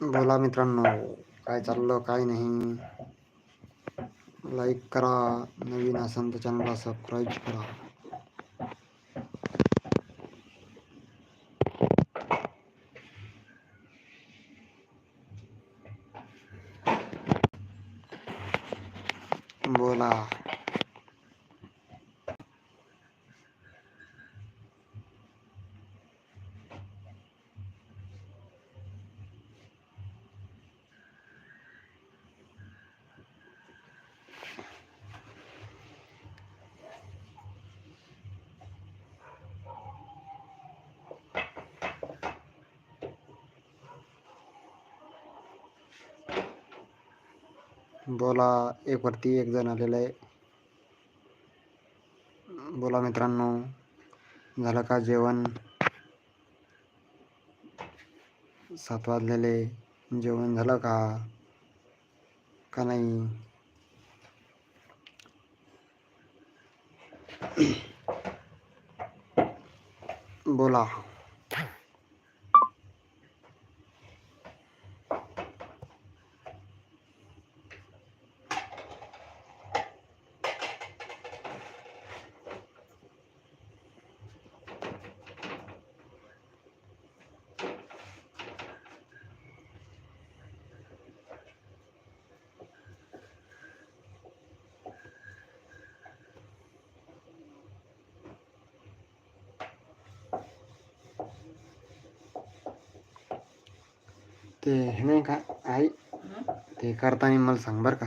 बोला मित्रांनो काय चाललं काय नाही. लाईक करा नवीन असेल तर चॅनलला सबस्क्राईब करा बोला बोला एक वरती एक जण आलेलं आहे. बोला मित्रांनो झालं का जेवण? सात वाजलेले जेवण झालं का? का नाही? बोला. ते हे नाही का आई ते करताना मला सांग बरं का.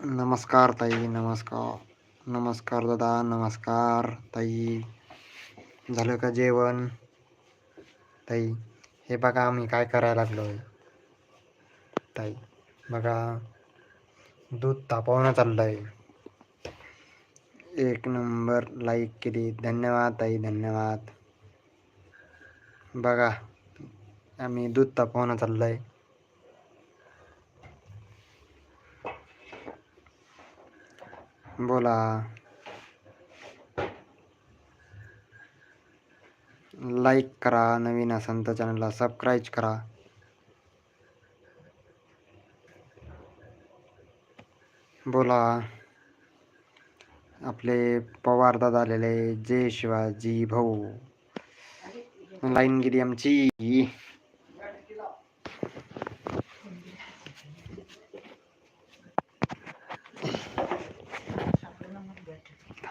नमस्कार ताई नमस्कार. नमस्कार दादा नमस्कार ताई. झालं का जेवण? ताई हे बघा आम्ही काय करायला लागलो ताई बघा. दूध तापवणं चाललं आहे एक नंबर लाईक केली. धन्यवाद ताई धन्यवाद. बघा आम्ही दूध तापवणं चाललं आहे बोला. लाईक करा नवीन असाल तर चॅनलला सबस्क्राईब करा. बोला. आपले पवार दादा आलेले जय शिवाजी भाऊ. लाईन गेली आमची.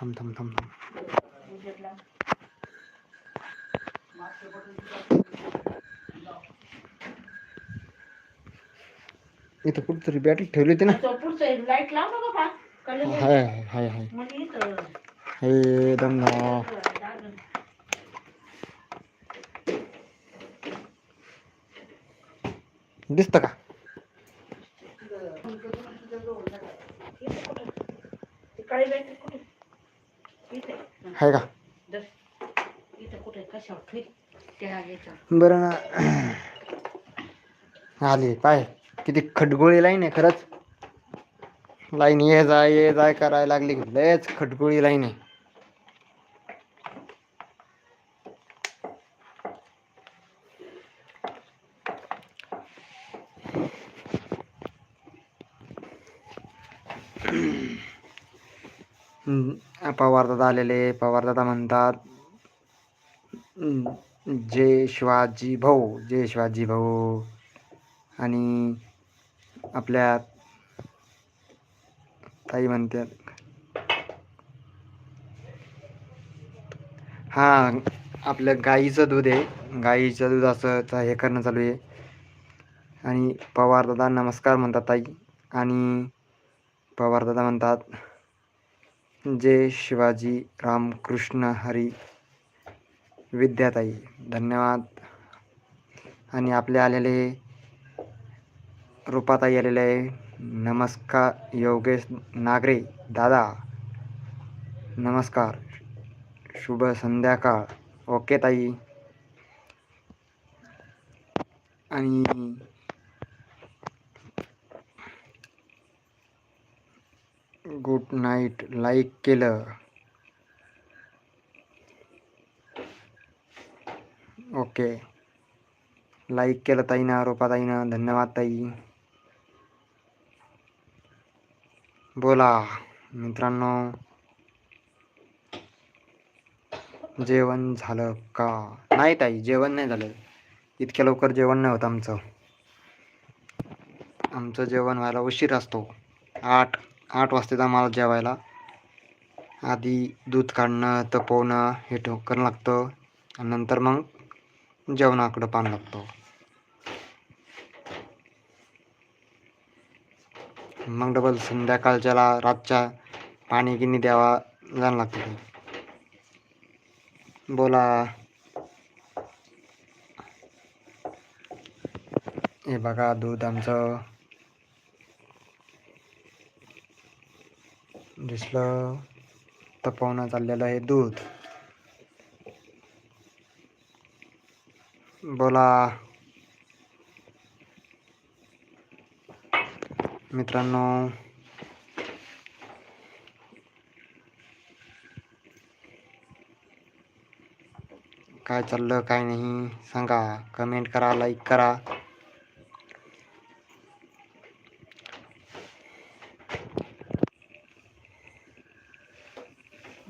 थांब थांब थांब थांब. इथं कुठतरी बॅटरी ठेवली होती ना? लाइट लाव. हाय हाय हाय हे दम दिसतं का? काळी बॅटरी कुठे? आहे का? बरं ना. आली. पाय. किती खटगोळी लाईन आहे खरंच. लाईन ये जाय ये जाय करायला लागली. लयच खटगोळी लाईन आहे. पवारदादा आलेले पवारदादा म्हणतात जय शिवाजी भाऊ जय शिवाजी भाऊ. आणि आपल्या ताई म्हणतात हां आपलं गाईचं दूध आहे. गाईचं दूध असं हे करणं चालू आहे. आणि पवारदादा नमस्कार म्हणतात ताई. आणि पवारदादा म्हणतात जय शिवाजी रामकृष्ण हरी. विद्याताई धन्यवाद. आणि आपले आलेले रूपाताई आलेले आहे. नमस्कार योगेश नागरे दादा. नमस्कार. शुभ संध्याकाळ. ओके ताई. आणि गुड नाईट लाईक केलं. ओके. लाईक केलं ताईनं रुपाताईनं धन्यवाद ताई. बोला मित्रांनो. जेवण झालं का? नाही ताई जेवण नाही झालं. इतक्या लवकर जेवण नाही होत आमचं. आमचं जेवण व्हायला उशीर असतो. आठ आठ वाजता आम्हाला जेवायला. आधी दूध काढणं तपवणं हे ठोकणं लागतं. आणि नंतर मग जेवणाकडं पान लागतं. मग डबल संध्याकाळच्याला रातच्या पाणी गिनी द्यावा जाणं लागतं. बोला. हे बघा दूध आमचं दिसलं तपवणं चाललेलं आहे दूध. बोला. मित्रांनो काय चाललं काय नाही सांगा. कमेंट करा लाईक करा.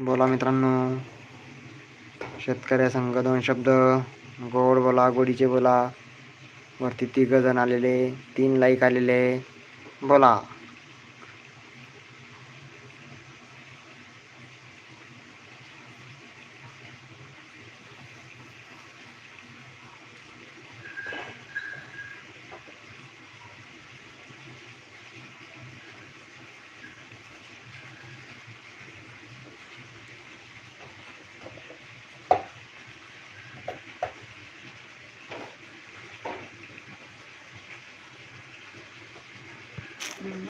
बोला मित्रांनो. शेतकऱ्या संघ दोन शब्द. गोड बोला गोडीचे बोला. वरती तिघ जण आलेले तीन लाईक आलेले. बोला.